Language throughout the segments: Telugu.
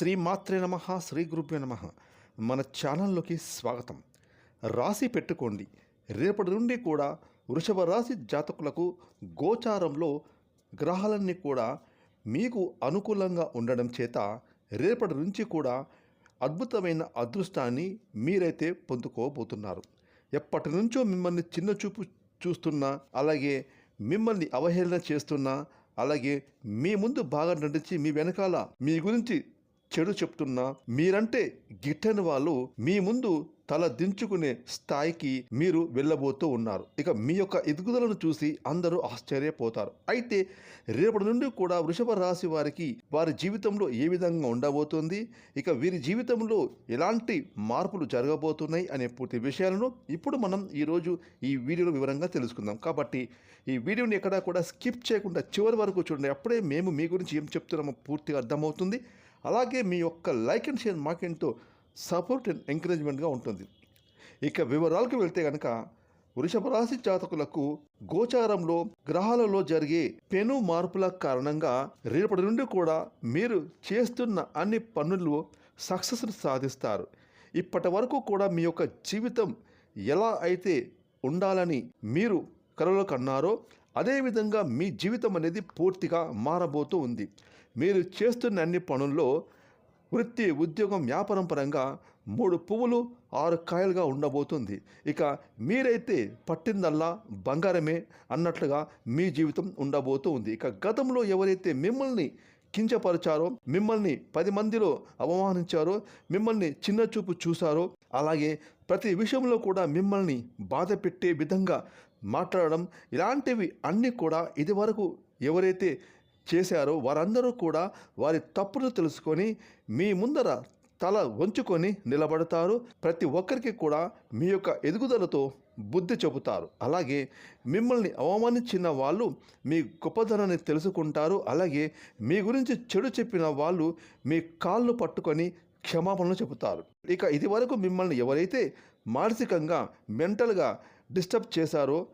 శ్రీమాత్రే నమ శ్రీ గురుభ్యో నమ. మన ఛానల్లోకి స్వాగతం. రాశి పెట్టుకోండి. రేపటి నుండి కూడా వృషభ రాశి జాతకులకు గోచారంలో గ్రహాలన్నీ కూడా మీకు అనుకూలంగా ఉండడం చేత రేపటి నుంచి కూడా అద్భుతమైన అదృష్టాన్ని మీరైతే పొందుకోబోతున్నారు. ఎప్పటి నుంచో మిమ్మల్ని చిన్న చూపు చూస్తున్నా అలాగే మిమ్మల్ని అవహేళన చేస్తున్నా అలాగే మీ ముందు బాగా నటించి మీ వెనకాల మీ గురించి చెడు చెప్తున్నా మీరంటే గిట్టని వాళ్ళు మీ ముందు తల దించుకునే స్థాయికి మీరు వెళ్ళబోతూ ఉన్నారు. ఇక మీ యొక్క ఎదుగుదలను చూసి అందరూ ఆశ్చర్యపోతారు. అయితే రేపటి నుండి కూడా వృషభ రాశి వారికి వారి జీవితంలో ఏ విధంగా ఉండబోతుంది? ఇక వీరి జీవితంలో ఎలాంటి మార్పులు జరగబోతున్నాయి అనే పూర్తి విషయాలను ఇప్పుడు మనం ఈరోజు ఈ వీడియోలో వివరంగా తెలుసుకుందాం. కాబట్టి ఈ వీడియోని ఎక్కడా కూడా స్కిప్ చేయకుండా చివరి వరకు చూడండి. అప్పుడే మేము మీ గురించి ఏం చెప్తున్నామో పూర్తిగా అర్థమవుతుంది. అలాగే మీ యొక్క లైక్ అండ్ షేర్ మాకెంతో సపోర్ట్ అండ్ ఎంకరేజ్మెంట్గా ఉంటుంది. ఇక వివరాలకు వెళ్తే కనుక వృషభ రాశి జాతకులకు గోచారంలో గ్రహాలలో జరిగే పెను మార్పుల కారణంగా రేపటి నుండి కూడా మీరు చేస్తున్న అన్ని పనులు సక్సెస్ను సాధిస్తారు. ఇప్పటి వరకు కూడా మీ యొక్క జీవితం ఎలా అయితే ఉండాలని మీరు కలలు కన్నారో అదేవిధంగా మీ జీవితం అనేది పూర్తిగా మారబోతూ ఉంది. మీరు చేస్తున్న అన్ని పనుల్లో వృత్తి ఉద్యోగం వ్యాపారం పరంగా మూడు పువ్వులు ఆరు కాయలుగా ఉండబోతుంది. ఇక మీరైతే పట్టిందల్లా బంగారమే అన్నట్లుగా మీ జీవితం ఉండబోతూ ఉంది. ఇక గతంలో ఎవరైతే మిమ్మల్ని కించపరిచారో మిమ్మల్ని పది మందిలో అవమానించారో మిమ్మల్ని చిన్న చూపు చూశారో అలాగే ప్రతి విషయంలో కూడా మిమ్మల్ని బాధ పెట్టే విధంగా మాట్లాడడం ఇలాంటివి అన్నీ కూడా ఇదివరకు ఎవరైతే చేశారో వారందరూ కూడా వారి తప్పులు తెలుసుకొని మీ ముందర తల వంచుకొని నిలబడతారు. ప్రతి ఒక్కరికి కూడా మీ యొక్క ఎదుగుదలతో బుద్ధి చెబుతారు. అలాగే మిమ్మల్ని అవమానించిన వాళ్ళు మీ గొప్పతనాన్ని తెలుసుకుంటారు. అలాగే మీ గురించి చెడు చెప్పిన వాళ్ళు మీ కాళ్ళు పట్టుకొని క్షమాపణలు చెబుతారు. ఇక ఇది వరకు మిమ్మల్ని ఎవరైతే మానసికంగా మెంటల్గా డిస్టర్బ్ చేశారో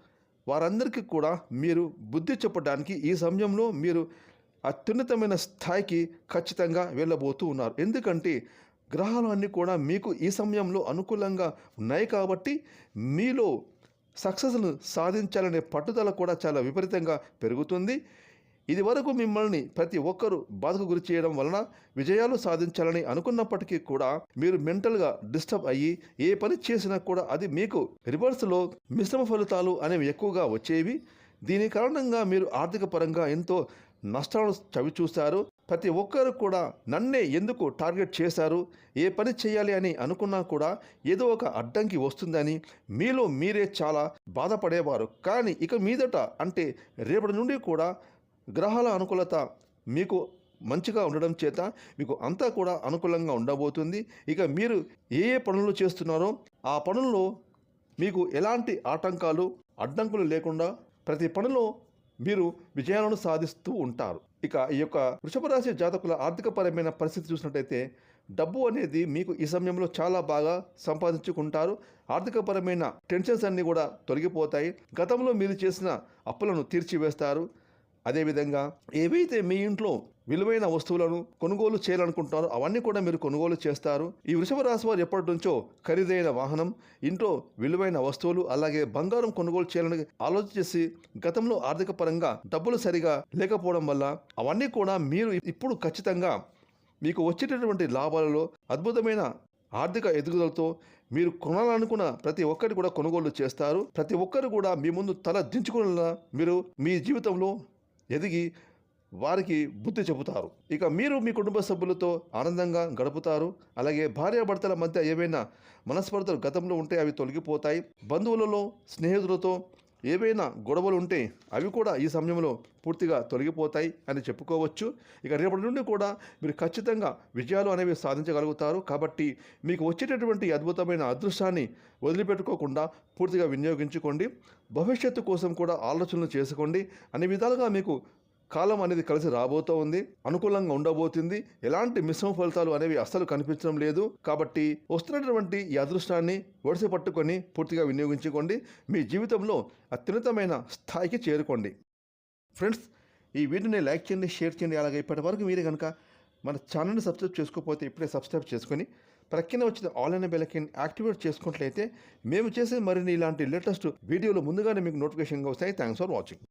వారందరికీ కూడా మీరు బుద్ధి చెప్పడానికి ఈ సమయంలో మీరు అత్యున్నతమైన స్థాయికి ఖచ్చితంగా వెళ్ళబోతూ ఉన్నారు. ఎందుకంటే గ్రహాలు అన్నీ కూడా మీకు ఈ సమయంలో అనుకూలంగా ఉన్నాయి కాబట్టి మీలో సక్సెస్ను సాధించాలనే పట్టుదల కూడా చాలా విపరీతంగా పెరుగుతుంది. ఇది వరకు మిమ్మల్ని ప్రతి ఒక్కరూ బాధకు గురి చేయడం వలన విజయాలు సాధించాలని అనుకున్నప్పటికీ కూడా మీరు మెంటల్గా డిస్టర్బ్ అయ్యి ఏ పని చేసినా కూడా అది మీకు రివర్స్లో మిశ్రమ ఫలితాలు అనేవి ఎక్కువగా వచ్చేవి. దీని కారణంగా మీరు ఆర్థిక పరంగా ఎంతో నష్టాలను చవి చూశారు. ప్రతి ఒక్కరు కూడా నన్నే ఎందుకు టార్గెట్ చేశారు? ఏ పని చేయాలి అని అనుకున్నా కూడా ఏదో ఒక అడ్డంకి వస్తుందని మీలో మీరే చాలా బాధపడేవారు. కానీ ఇక మీదట అంటే రేపటి నుండి కూడా గ్రహాల అనుకూలత మీకు మంచిగా ఉండడం చేత మీకు అంతా కూడా అనుకూలంగా ఉండబోతుంది. ఇక మీరు ఏ ఏ పనులు చేస్తున్నారో ఆ పనుల్లో మీకు ఎలాంటి ఆటంకాలు అడ్డంకులు లేకుండా ప్రతి పనిలో మీరు విజయాలను సాధిస్తూ ఉంటారు. ఇక ఈ యొక్క వృషభ రాశి జాతకుల ఆర్థికపరమైన పరిస్థితి చూసినట్టయితే డబ్బు అనేది మీకు ఈ సమయంలో చాలా బాగా సంపాదించుకుంటారు. ఆర్థికపరమైన టెన్షన్స్ అన్నీ కూడా తొలగిపోతాయి. గతంలో మీరు చేసిన అప్పులను తీర్చివేస్తారు. అదేవిధంగా ఏవైతే మీ ఇంట్లో విలువైన వస్తువులను కొనుగోలు చేయాలనుకుంటున్నారో అవన్నీ కూడా మీరు కొనుగోలు చేస్తారు. ఈ వృషభ రాశి వారు ఎప్పటి నుంచో ఖరీదైన వాహనం ఇంట్లో విలువైన వస్తువులు అలాగే బంగారం కొనుగోలు చేయాలని ఆలోచించేసి గతంలో ఆర్థిక పరంగా డబ్బులు సరిగా లేకపోవడం వల్ల అవన్నీ కూడా మీరు ఇప్పుడు ఖచ్చితంగా మీకు వచ్చేటటువంటి లాభాలలో అద్భుతమైన ఆర్థిక ఎదుగుదలతో మీరు కొనాలనుకున్న ప్రతి ఒక్కరు కూడా కొనుగోలు చేస్తారు. ప్రతి ఒక్కరు కూడా మీ ముందు తల దించుకునేలా మీరు మీ జీవితంలో ఎదిగి వారికి బుద్ధి చెబుతారు. ఇక మీరు మీ కుటుంబ సభ్యులతో ఆనందంగా గడుపుతారు. అలాగే భార్యాభర్తల మధ్య ఏవైనా మనస్పర్ధలు గతంలో ఉంటే అవి తొలగిపోతాయి. బంధువులలో స్నేహితులతో ఏవైనా గొడవలు ఉంటే అవి కూడా ఈ సమయంలో పూర్తిగా తొలగిపోతాయి అని చెప్పుకోవచ్చు. ఇక రేపటి నుండి కూడా మీరు ఖచ్చితంగా విజయాలు అనేవి సాధించగలుగుతారు. కాబట్టి మీకు వచ్చేటటువంటి అద్భుతమైన అదృష్టాన్ని వదిలిపెట్టుకోకుండా పూర్తిగా వినియోగించుకోండి. భవిష్యత్తు కోసం కూడా ఆలోచనలు చేసుకోండి. అన్ని విధాలుగా మీకు కాలం అనేది కలిసి రాబోతూ ఉంది అనుకూలంగా ఉండబోతుంది. ఎలాంటి మిశ్రమ ఫలితాలు అనేవి అస్సలు కనిపించడం లేదు. కాబట్టి వస్తున్నటువంటి ఈ అదృష్టాన్ని ఒడిసి పట్టుకొని పూర్తిగా వినియోగించుకోండి. మీ జీవితంలో అత్యున్నతమైన స్థాయికి చేరుకోండి. ఫ్రెండ్స్ ఈ వీడియోని లైక్ చేయండి షేర్ చేయండి. అలాగే ఇప్పటి వరకు మీరు కనుక మన ఛానల్ని సబ్స్క్రైబ్ చేసుకోకపోతే ఇప్పుడే సబ్స్క్రైబ్ చేసుకొని ప్రక్కన వచ్చిన ఆన్లైన్ బెలకిన్ యాక్టివేట్ చేసుకున్నట్లయితే మేము చేసే మరిన్ని ఇలాంటి లేటెస్ట్ వీడియోలు ముందుగానే మీకు నోటిఫికేషన్గా వస్తాయి. Thanks for watching.